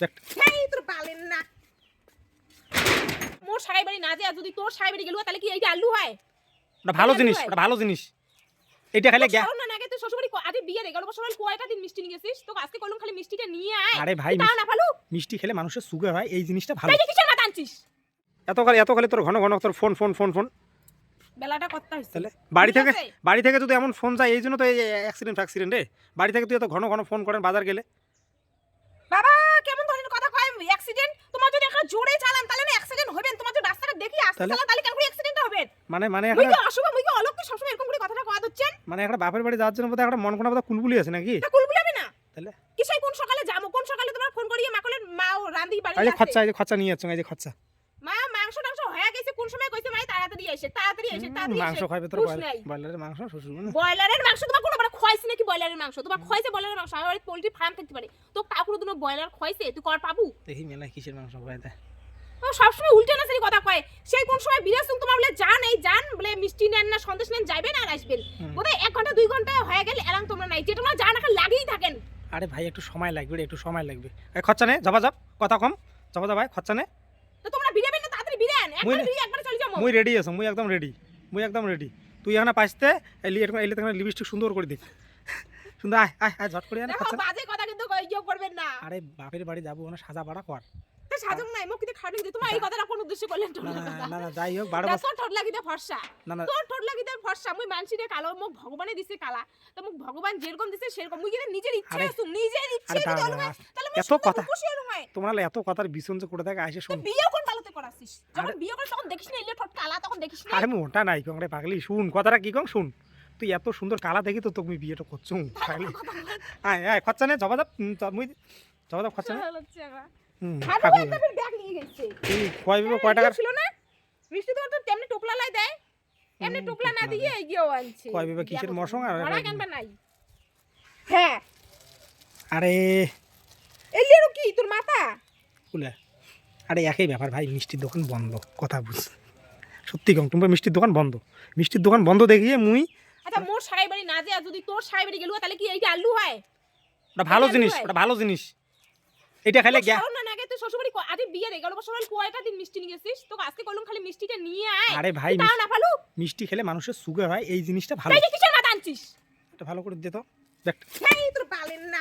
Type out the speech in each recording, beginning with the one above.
তোর না। মোর বাড়ি না যায় যদি তোর সারাই বাড়ি গেলুয়া তাহলে কি এইটা আলু হয়? ওটা ভালো জিনিস ওটা ভালো জিনিস। এটা খাইলে গ্যা না নাগে তুই শ্বশুরবাড়ি আজকে বিয়ে রে গেল বছর কয়টা দিন মিষ্টি নিয়ে গেছিস? তোকে আজকে কলম খালি মিষ্টিটা নিয়ে আয়। আরে ভাই না ভালো মিষ্টি খেলে মানুষের সুগার হয় এই জিনিসটা ভালো। তাই কিসের মাথা আনছিস? এত কালে এত কালে তোর ঘন ঘন তোর ফোন ফোন ফোন ফোন বেলাটা কত হইছে। তাহলে বাড়ি থেকে বাড়ি থেকে যদি এমন ফোন যায় এই জন্য তো এই অ্যাক্সিডেন্ট ফ্যাক্সিডেন্ট রে। বাড়ি থেকে তুই এত ঘন ঘন ফোন করেন বাজার গেলে। বাবা কেমন ধরনের কথা কয় অ্যাক্সিডেন্ট তোমার যদি একটা জোরে চালান তাহলে না অ্যাক্সিডেন্ট হবে তোমার যদি রাস্তাটা দেখি আসতে তাহলে? তাহলে করে অ্যাক্সিডেন্ট হবে। মানে মানে একটা অশুভ? মুই কি অলক্ষ সবসময় এরকম করে কথাটা কয়া দিচ্ছেন মানে একটা বাপের বাড়ি যাওয়ার জন্য বোধহয় একটা মন কোনা বোধহয় কুলকুলি আছে নাকি? তা কুল বুলাবে না। তাহলে? কিসেই কোন সকালে যাব? কোন সকালে তোমার ফোন করিয়ে মাকলের মা ও রান্দি বাড়ি যে খরচা এই যে খরচা নিয়ে যাচ্ছ এই যে খরচা। মা মাংস টাংস হয়ে গেছে কোন সময় কইছে মাই? তাড়াতাড়ি এসে তাড়াতাড়ি এসে তাড়াতাড়ি মাংস খাইবে তোর। ব্রয়লারের মাংস শ্বশুর ব্রয়লারের মাংস। তোমার কোনো মানে খোয়াইছে নাকি ব্রয়লারের মাংস? তোমার খোয়াইছে ব্রয়লারের মাংস? আমার পোল্ট্রি ফার্ম থাকতে পারে। তো কাকুর দুনো ব্রয়লার খোয়াইছে? তুই কর পাবু? দেখি মেলা কিসের মাংস ও সবসময় উল্টে না সেই কথা কয়। সেই কোন সময় বিরাজ তুমি তোমার বলে যান এই যান বলে মিষ্টি নেন না সন্দেশ নেন যাইবেন আর আসবেন। বোধহয় এক ঘণ্টা দুই ঘণ্টা হয়ে গেলে এলাম তোমরা নাই। যেটা তোমরা যান এখন লাগেই থাকেন। আরে ভাই একটু সময় লাগবে রে, একটু সময় লাগবে। এই খরচা নে যাবা যাব কথা কম। যাবা যা খরচা নে। তো তোমরা বিরাবেন না তাড়াতাড়ি বিরান একবার একবার চলে যাব। মুই রেডি আছো মুই একদম রেডি মুই একদম রেডি তুই এখানে পাইতে এলি এরকম এলি তখন লিপস্টিক সুন্দর করে দিক সুন্দর আয় আয় আয় ঝট করে আনে দেখো বাজে কথা কিন্তু ইয়ে করবেন না। আরে বাপের বাড়ি যাব ওখানে সাজা বাড়া কর। নাই মুখ লাগে তোমার এই কথাটা কোন উদ্দেশ্য করলেন না না যাই হোক বারো বছর তোর ঠোঁট লাগিতে ফর্সা তোর ঠোঁট লাগিতে ফর্সা মুই মানসিরে কালো মুখ ভগবানে দিছে কালা। তো মুখ ভগবান যেরকম দিছে সেরকম। মুই কিন্তু নিজের ইচ্ছে আছে নিজের ইচ্ছে। তাহলে এত কথা। তোমরা এত কথার করে থাকে আইসে শুন। বিয়ে কোন পালাতে করাছিস? যখন বিয়ে করে তখন দেখিস না ইলে ঠোঁট কালা তখন দেখিস না আরে মু ওটা নাই কং রে পাগলি শুন। কথাটা কি কং? শুন। তুই এত সুন্দর কালা দেখি তো তুমি বিয়েটা করছ পাগলি। আয় আয় খরচা নে জবা দাব মুই জবা দাব খরচা নে। হুম খাব খাব। একটা ফের ব্যাগ নিয়ে গেছে। তুই কয় বিবে কয় টাকার? ছিল না? মিষ্টি তোমার তো তেমনি টোপলা লাই দেয়। এমনি টোপলা না দিয়ে এগিয়েও আনছে। কয় বিবে কিসের মরসং আর ভাড়া কেনবা নাই। হ্যাঁ। আরে। এলিয়েরও কি তোর মাথা? কুলে আরে একই ব্যাপার ভাই মিষ্টির দোকান বন্ধ কথা বুঝ। সত্যি কম তোমার মিষ্টির দোকান বন্ধ। মিষ্টির দোকান বন্ধ দেখিয়ে মুই আচ্ছা মোর সারাই বাড়ি না যায় যদি তোর সারাই বাড়ি গেলুয়া তাহলে কি এইটা আলু হয়? ওটা ভালো জিনিস হয়। ওটা ভালো জিনিস। এটা খাইলে গ্যা শরম না নাগে তুই শ্বশুরবাড়ি আজকে বিয়ে রে গেল বছর কয়টা দিন মিষ্টি নিয়ে গেছিস তোকে আজকে কলম খালি মিষ্টিটা নিয়ে আয়। আরে ভাই তা না ভালো। মিষ্টি খেলে মানুষের সুগার হয় এই জিনিসটা ভালো। তাই কিসের মাথা আনছিস? এটা ভালো করে দে তো। দেখ। এই তোর বালের না।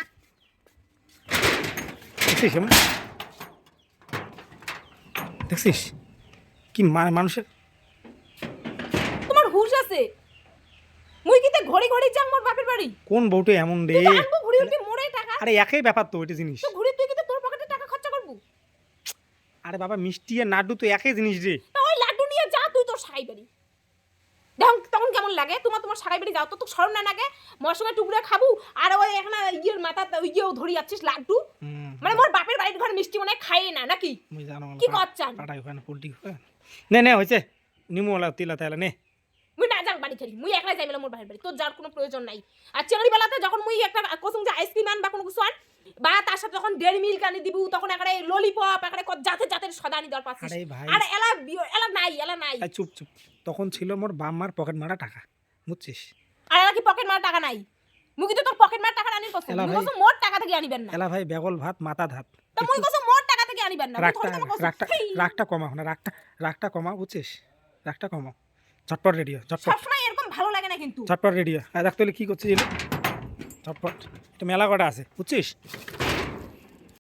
দেখছিস এমন? দেখছিস? কি মা- মানুষের তোমার হুশ আছে? মুই কিতে ঘড়ি ঘড়ি যাম মোর বাপের বাড়ি। কোন বউটে এমন রে? ঘুরি উল্টে মোরে টাকা আরে একই ব্যাপার তো ওইটা জিনিস। তো ঘুরি তুই কিতে তোর পকেটে টাকা খরচা করব আরে বাবা মিষ্টি আর নাড্ডু তো একই জিনিস রে। তা ওই লাড্ডু নিয়ে যা তুই তোর সারাই বাড়ি তখন তখন কেমন লাগে তোমার তোমার সারাই বাড়ি যাও তো তোর শরম না লাগে। মোর সঙ্গে টুকরা খাব আর ওই এখানে ইয়ের মাথা ইয়েও ধরে যাচ্ছিস লাড্ডু। মানে মোর বাপের বাড়ির ঘর মিষ্টি মনে খাই না নাকি? কি করছান পাটাই ওখানে পোল্ট্রি খায়। নে। নে হয়েছে। নিমু ওলা তিলা মুই না। যাক মুই একলা যাই মোর বাড়ির বাড়ি তোর যার কোনো প্রয়োজন নাই। আর চেংড়ি বেলাতে যখন মুই একটা কোসম যে আইসক্রিম আন বা কোনো কিছু আন বা তার সাথে যখন ডেয়ারি মিল্ক আনি দিবু তখন একারে ললিপপ একারে ক- জাতে জাতের সদা আনি দেওয়ার পাচ্ছিস। আরে ভাই। আর এলা এলা নাই এলা নাই। চুপ চুপ। তখন ছিল মোর বাম্মার পকেট মারা টাকা বুঝছিস? আর এলা কি পকেট মার টাকা নাই? মুই কিন্তু তোর পকেট মার টাকা আনি এলা মুই কসম মোর টাকা থেকে আনিবেন না। এলা ভাই বেগল ভাত মাথা ধাত। তো মুই কসম মোর টাকা থেকে আনিবেন না কসম, রাগটা হেই, রাগটা কমা না রাখটা রাগটা কমা বুঝছিস? রাখটা কমা ঝটপট রেডিও ঝটপট। কিন্তু। ঝটপট রেডিও আর দেখ তাহলে কি করছিস ছটপট এটা মেলা কটা আছে বুঝছিস?